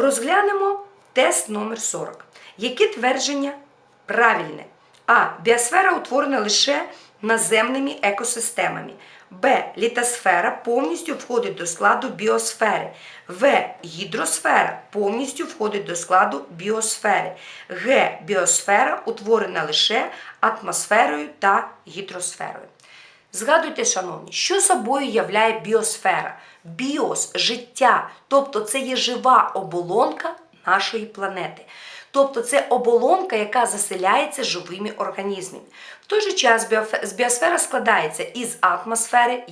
Розглянемо тест номер 40. Які твердження правильне? А. Біосфера утворена лише наземними екосистемами. Б. Літосфера повністю входить до складу біосфери. В. Гідросфера повністю входить до складу біосфери. Г. Біосфера утворена лише атмосферою та гідросферою. Згадуйте, шановні, що собою являє біосфера? Біос життя, тобто це є жива оболонка нашої планети. Тобто це оболонка, яка заселяється живими організмами. В той же час біосфера складається із атмосфери,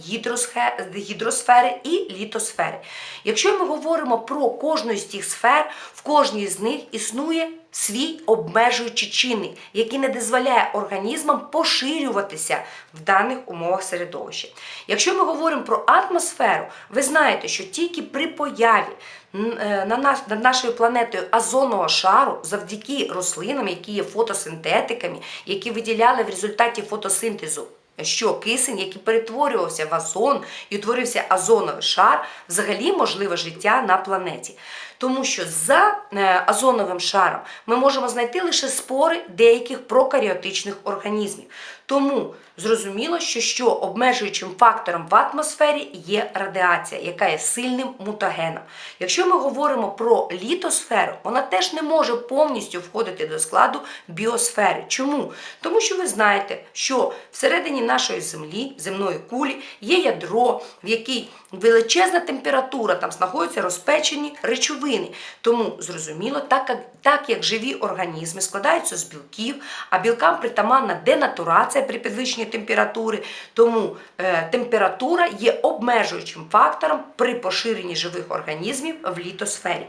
гідросфери і літосфери. Якщо ми говоримо про кожну з цих сфер, в кожній з них існує свій обмежуючий чинник, який не дозволяє організмам поширюватися в даних умовах середовища. Якщо ми говоримо про атмосферу, ви знаєте, що тільки при появі е, над нашою планетою озонного шару, завдяки рослинам, які є фотосинтетиками, які виділяли в результаті фотосинтезу. Що кисень, який перетворювався в озон і утворився озоновий шар, взагалі можливе життя на планеті. Тому що за е, озоновим шаром ми можемо знайти лише спори деяких прокаріотичних організмів. Тому зрозуміло, що, що обмежуючим фактором в атмосфері є радіація, яка є сильним мутагеном. Якщо ми говоримо про літосферу, вона теж не може повністю входити до складу біосфери. Чому? Тому що ви знаєте, що всередині нашої землі, земної кулі, є ядро, в якій величезна температура, там знаходяться розпечені речовини. Тому зрозуміло, так як, так як живі організми складаються з білків, а білкам притаманна денатурація при підвищенні температури, тому е, температура є обмежуючим фактором при поширенні живих організмів в літосфері.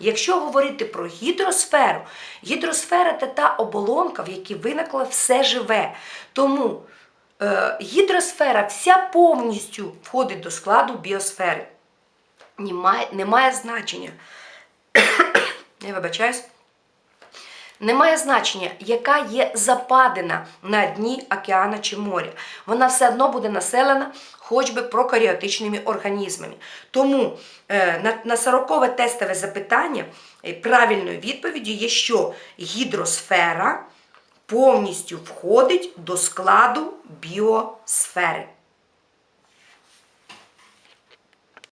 Якщо говорити про гідросферу, гідросфера це та оболонка, в якій виникло все живе. Тому гідросфера вся повністю входить до складу біосфери. Немає, немає значення. Я вибачаюсь. Немає значення, яка є западина на дні океана чи моря. Вона все одно буде населена хоч би прокаріотичними організмами. Тому е, на, на 40 тестове запитання е, правильною відповіддю є, що гідросфера повністю входить до складу біосфери.